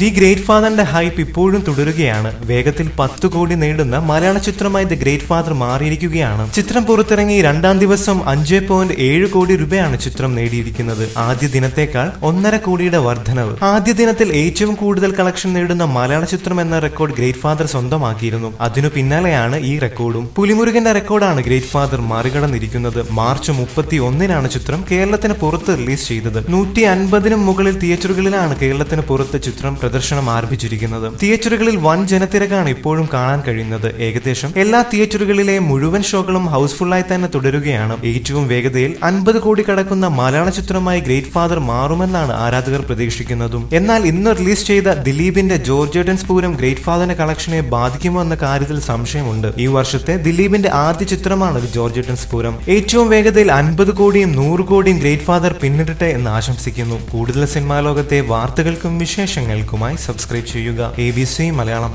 The great ഫാദറിന്റെ hype ഇപ്പോഴും തുടരുകയാണ്. വേഗത്തിൽ പത്ത് കോടി നേടുന്ന മലയാള ചിത്രമായി ദി ഗ്രേറ്റ് ഫാദർ മാറിയിരിക്കുകയാണ്. ചിത്രം പുറത്തിറങ്ങി രണ്ടാം ദിവസം അഞ്ച് പോയിന്റ് ഏഴ് കോടി രൂപയാണ് ചിത്രം നേടിയിരിക്കുന്നത്. ആദ്യ ദിനത്തേക്കാൾ ഒന്നര കോടിയുടെ വർധനവ്. ആദ്യ ദിനത്തിൽ ഏറ്റവും കൂടുതൽ കളക്ഷൻ നേടുന്ന മലയാള ചിത്രം എന്ന റെക്കോർഡ് ഗ്രേറ്റ് ഫാദർ സ്വന്തമാക്കിയിരുന്നു. അതിനു പിന്നാലെയാണ് ഈ റെക്കോർഡും. പുലിമുരുകന്റെ റെക്കോർഡാണ് ഗ്രേറ്റ് ഫാദർ മറികടന്നിരിക്കുന്നത്. മാർച്ച് മുപ്പത്തി ഒന്നിനാണ് ചിത്രം കേരളത്തിന് പുറത്ത് റിലീസ് ചെയ്തത്. നൂറ്റി അൻപതിനും മുകളിൽ തിയേറ്ററുകളിലാണ് കേരളത്തിന് പുറത്ത് ചിത്രം പ്രദർശനം ആരംഭിച്ചിരിക്കുന്നത്. തിയേറ്ററുകളിൽ വൻ ജനത്തിരക്കാണ് ഇപ്പോഴും കാണാൻ കഴിയുന്നത്. ഏകദേശം എല്ലാ തിയേറ്ററുകളിലെ മുഴുവൻ ഷോകളും ഹൗസ്ഫുള്ളായി തന്നെ തുടരുകയാണ്. ഏറ്റവും വേഗതയിൽ അൻപത് കോടി കടക്കുന്ന മലയാള ചിത്രമായി ഗ്രേറ്റ് ഫാദർ മാറുമെന്നാണ് ആരാധകർ പ്രതീക്ഷിക്കുന്നതും. എന്നാൽ ഇന്ന് റിലീസ് ചെയ്ത ദിലീപിന്റെ ജോർജേട്ടൻസ് പൂരം ഗ്രേറ്റ് ഫാദറിന്റെ കളക്ഷനെ ബാധിക്കുമോ എന്ന കാര്യത്തിൽ സംശയമുണ്ട്. ഈ വർഷത്തെ ദിലീപിന്റെ ആദ്യ ചിത്രമാണ് ജോർജേട്ടൻസ് പൂരം. ഏറ്റവും വേഗതയിൽ അൻപത് കോടിയും നൂറ് കോടിയും ഗ്രേറ്റ് ഫാദർ പിന്നിടട്ടെ എന്ന് ആശംസിക്കുന്നു. കൂടുതൽ സിനിമാ ലോകത്തെ വാർത്തകൾക്കും വിശേഷങ്ങൾക്കുമായി സബ്സ്ക്രൈബ് ചെയ്യുക. A B C Malayalam.